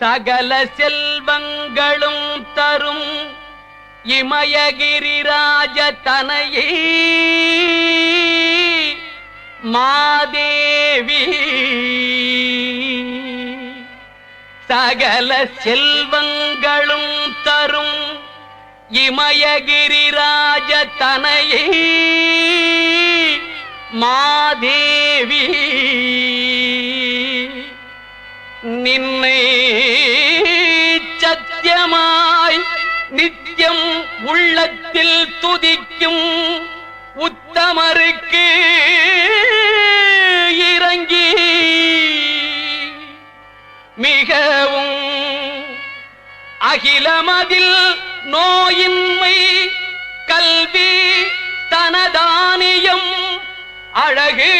சகல செல்வங்களும் தரும் இமயகிரிராஜ தனையே. மாதேவி. சகல செல்வங்களும் தரும் இமயகிரிராஜ தனையே. மாதேவி உன்னை சத்தியமாய் நித்தியம் உள்ளத்தில் துதிக்கும் உத்தமருக்கு இறங்கி மிகவும் அகிலமதில் நோயின்மை கல்வி தனதானியம் அழகு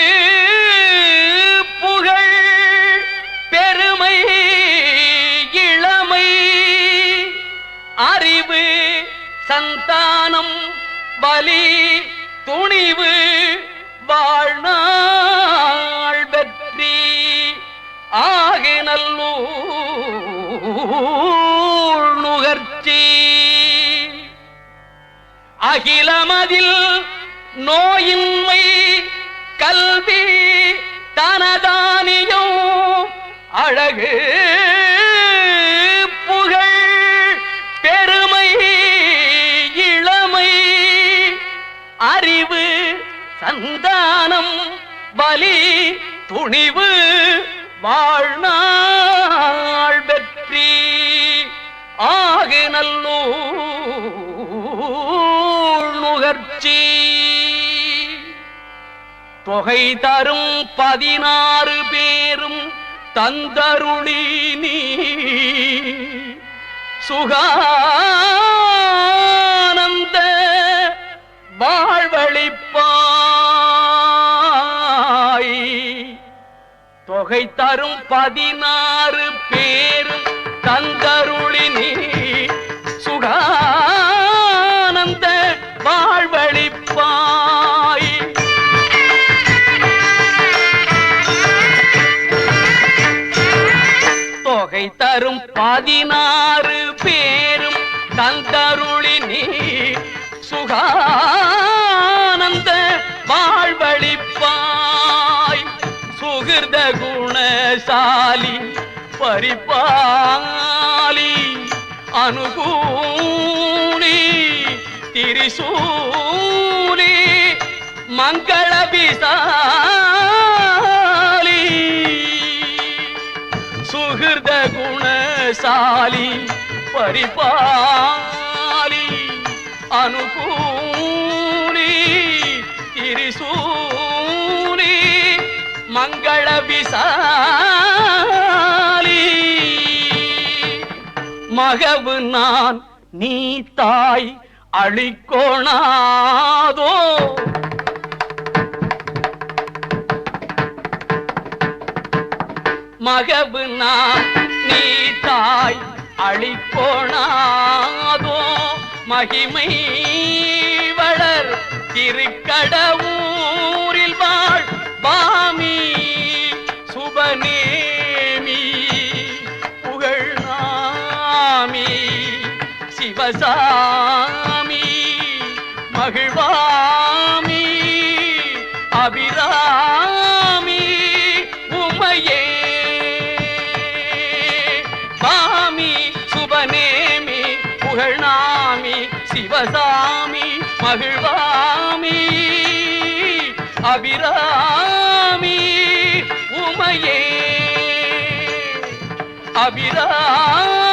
சந்தானம் வலி துணிவு வாழ்நாள் வெற்றி ஆகி ஆகினல்லூர் நுகர்ச்சி. அகிலமதில் நோயின்மை கல்வி தனதானியம் அழகு சந்தானம் வலி துணிவு வாழ்நாள் வெற்றி. ஆகு நல்லூர் நுகர்ச்சி. தொகை தரும் பதினாறு பேரும் தந்தருளி நீ. சுகா தொகை தரும் பதினாறு பேரும் தந்தருளி நீ சுகானந்த வாழ்வழிப்பாய். தொகை தரும் பதினாறு பேரும் தந்தருளி நீ சுகானந்த வாழ்வழிப்பாய். குணசாலி பரிபாலி அனுகூலி திரிசூலி மங்களபிசாலி. சுகிருத குணசாலி பரிபாலி அனுகூலி திரிசூலி விசாலி மகவு நான் நீ தாய் அழிக்கோணாதோ. மகவு நான் நீ தாய் அழிக்கோணாதோ. மகிமை வளர் திருக்கடவும் சிவசாமி மகிழ்வாமி அபிராமி உமையே. சாமி சுபநேமி புகழ்நாமி சிவசாமி மகிழ்வாமி அபிராமி உமையே. அபிராமி.